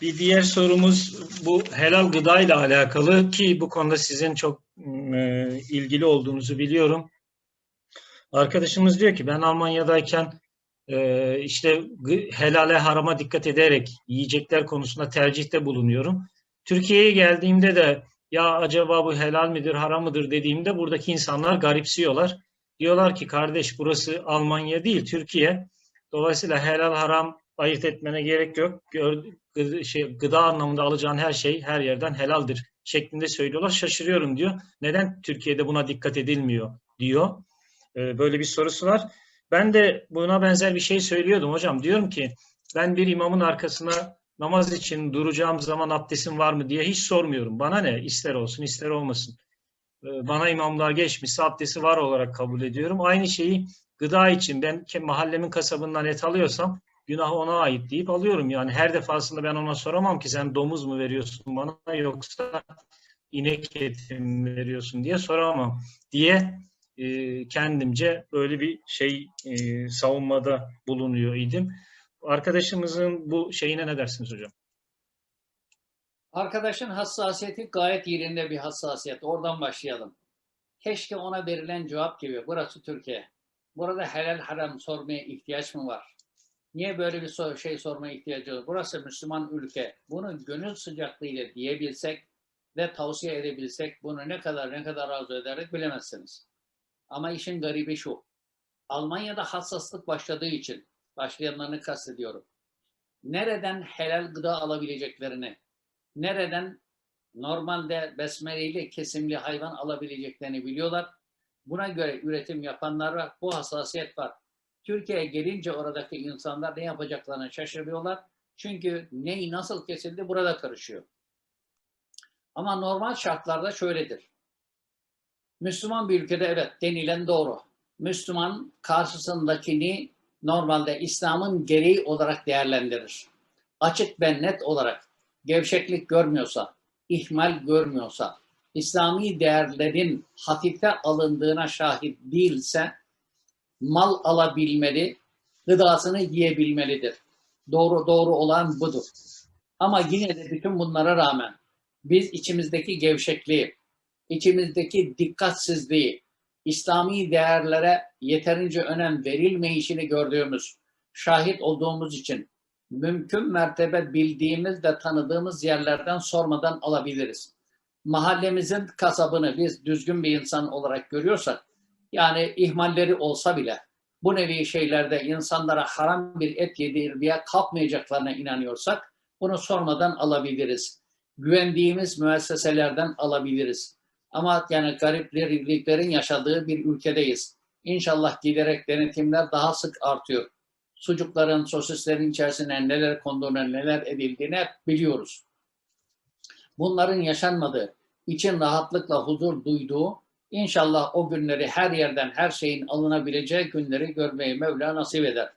Bir diğer sorumuz bu helal gıda ile alakalı ki bu konuda sizin çok e, ilgili olduğunuzu biliyorum. Arkadaşımız diyor ki ben Almanya'dayken e, işte helale harama dikkat ederek yiyecekler konusunda tercihte bulunuyorum. Türkiye'ye geldiğimde de ya acaba bu helal midir haram mıdır dediğimde buradaki insanlar garipsiyorlar. Diyorlar ki kardeş burası Almanya değil Türkiye. Dolayısıyla helal haram ayırt etmene gerek yok. Şey, gıda anlamında alacağın her şey her yerden helaldir şeklinde söylüyorlar. Şaşırıyorum diyor. Neden Türkiye'de buna dikkat edilmiyor diyor. Ee, böyle bir sorusu var. Ben de buna benzer bir şey söylüyordum hocam. Diyorum ki ben bir imamın arkasına namaz için duracağım zaman abdestim var mı diye hiç sormuyorum. Bana ne? İster olsun ister olmasın. Ee, Bana imamlığa geçmişse abdesti var olarak kabul ediyorum. Aynı şeyi gıda için ben mahallemin kasabından et alıyorsam günah ona ait deyip alıyorum. Yani her defasında ben ona soramam ki sen domuz mu veriyorsun bana yoksa inek eti mi veriyorsun diye soramam diye e, kendimce böyle bir şey e, savunmada bulunuyor idim. Arkadaşımızın bu şeyine ne dersiniz hocam? Arkadaşın hassasiyeti gayet yerinde bir hassasiyet. Oradan başlayalım. Keşke ona verilen cevap gibi. Burası Türkiye. Burada helal haram sormaya ihtiyaç mı var? Niye böyle bir sor- şey sormaya ihtiyacı var? Burası Müslüman ülke. Bunu gönül sıcaklığıyla diyebilsek ve tavsiye edebilsek bunu ne kadar ne kadar arzu ederek bilemezsiniz. Ama işin garibi şu. Almanya'da hassaslık başladığı için başlayanlarını kastediyorum. Nereden helal gıda alabileceklerini, nereden normalde besmeleyle kesimli hayvan alabileceklerini biliyorlar. Buna göre üretim yapanlar var. Bu hassasiyet var. Türkiye'ye gelince oradaki insanlar ne yapacaklarını şaşırıyorlar. Çünkü neyi nasıl kesildi burada karışıyor. Ama normal şartlarda şöyledir. Müslüman bir ülkede evet denilen doğru. Müslüman karşısındakini normalde İslam'ın gereği olarak değerlendirir. Açık ve net olarak gevşeklik görmüyorsa, ihmal görmüyorsa, İslami değerlerin hafife alındığına şahit değilse mal alabilmeli, gıdasını yiyebilmelidir. Doğru doğru olan budur. Ama yine de bütün bunlara rağmen biz içimizdeki gevşekliği, içimizdeki dikkatsizliği, İslami değerlere yeterince önem verilmeyişini gördüğümüz, şahit olduğumuz için mümkün mertebe bildiğimiz ve tanıdığımız yerlerden sormadan alabiliriz. Mahallemizin kasabını biz düzgün bir insan olarak görüyorsak, yani ihmalleri olsa bile bu nevi şeylerde insanlara haram bir et yedirmeye kalkmayacaklarına inanıyorsak, bunu sormadan alabiliriz. Güvendiğimiz müesseselerden alabiliriz. Ama yani garipliklerin yaşadığı bir ülkedeyiz. İnşallah giderek denetimler daha sık artıyor. Sucukların, sosislerin içerisine neler konduğunu, neler edildiğini hep biliyoruz. Bunların yaşanmadığı, için rahatlıkla huzur duyduğu, inşallah o günleri her yerden her şeyin alınabileceği günleri görmeyi Mevla nasip eder.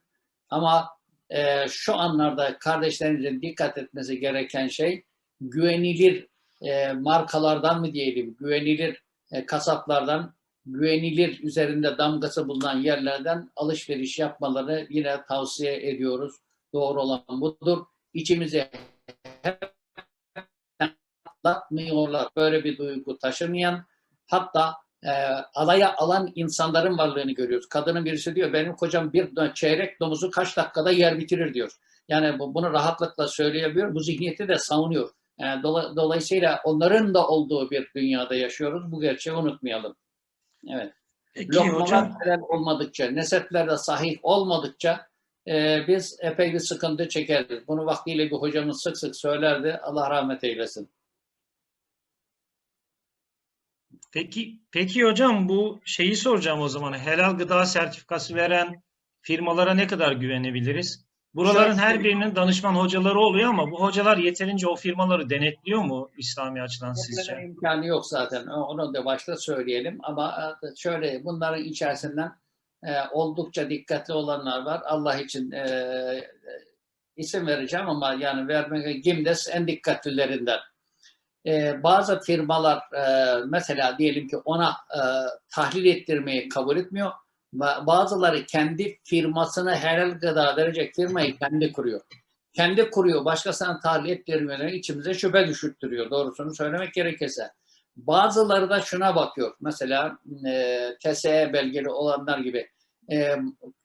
Ama e, şu anlarda kardeşlerimizin dikkat etmesi gereken şey güvenilir e, markalardan mı diyelim, güvenilir e, kasaplardan, güvenilir üzerinde damgası bulunan yerlerden alışveriş yapmaları yine tavsiye ediyoruz. Doğru olan budur. İçimize atlatmıyorlar. Böyle bir duygu taşımayan hatta e, alaya alan insanların varlığını görüyoruz. Kadının birisi diyor benim kocam bir çeyrek domuzu kaç dakikada yer bitirir diyor. Yani bu, bunu rahatlıkla söyleyebiliyor. Bu zihniyeti de savunuyor. Yani dola, dolayısıyla onların da olduğu bir dünyada yaşıyoruz. Bu gerçeği unutmayalım. Evet. Peki Lokmalar helal olmadıkça, nesepler de sahih olmadıkça e, biz epey bir sıkıntı çekeriz. Bunu vaktiyle bir hocamız sık sık söylerdi. Allah rahmet eylesin. Peki, peki hocam bu şeyi soracağım o zaman. Helal gıda sertifikası veren firmalara ne kadar güvenebiliriz? Buraların her birinin danışman hocaları oluyor ama bu hocalar yeterince o firmaları denetliyor mu İslami açıdan sizce? imkanı yok zaten. Onu da başta söyleyelim. Ama e, şöyle bunların içerisinden e, oldukça dikkatli olanlar var. Allah için e, isim vereceğim ama yani vermek Gimdes en dikkatlilerinden. E, bazı firmalar e, mesela diyelim ki ona e, tahlil ettirmeyi kabul etmiyor. Ba- Bazıları kendi firmasını helal gıda verecek firmayı kendi kuruyor. kendi kuruyor, başkasına tahliye ettirmeleri içimize şüphe düşürttürüyor doğrusunu söylemek gerekirse. Bazıları da şuna bakıyor. Mesela e, TSE belgeli olanlar gibi e,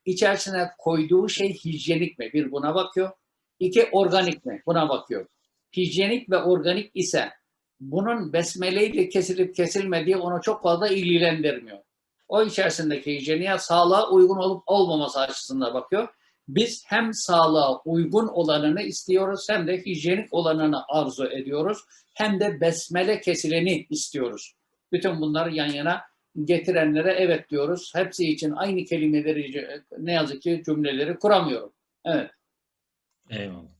içerisine koyduğu şey hijyenik mi? Bir buna bakıyor. İki organik mi? Buna bakıyor. Hijyenik ve organik ise bunun besmeleyle kesilip kesilmediği onu çok fazla ilgilendirmiyor. O içerisindeki hijyeniye sağlığa uygun olup olmaması açısından bakıyor. Biz hem sağlığa uygun olanını istiyoruz hem de hijyenik olanını arzu ediyoruz. Hem de besmele kesileni istiyoruz. Bütün bunları yan yana getirenlere evet diyoruz. Hepsi için aynı kelimeleri ne yazık ki cümleleri kuramıyorum. Evet. Eyvallah.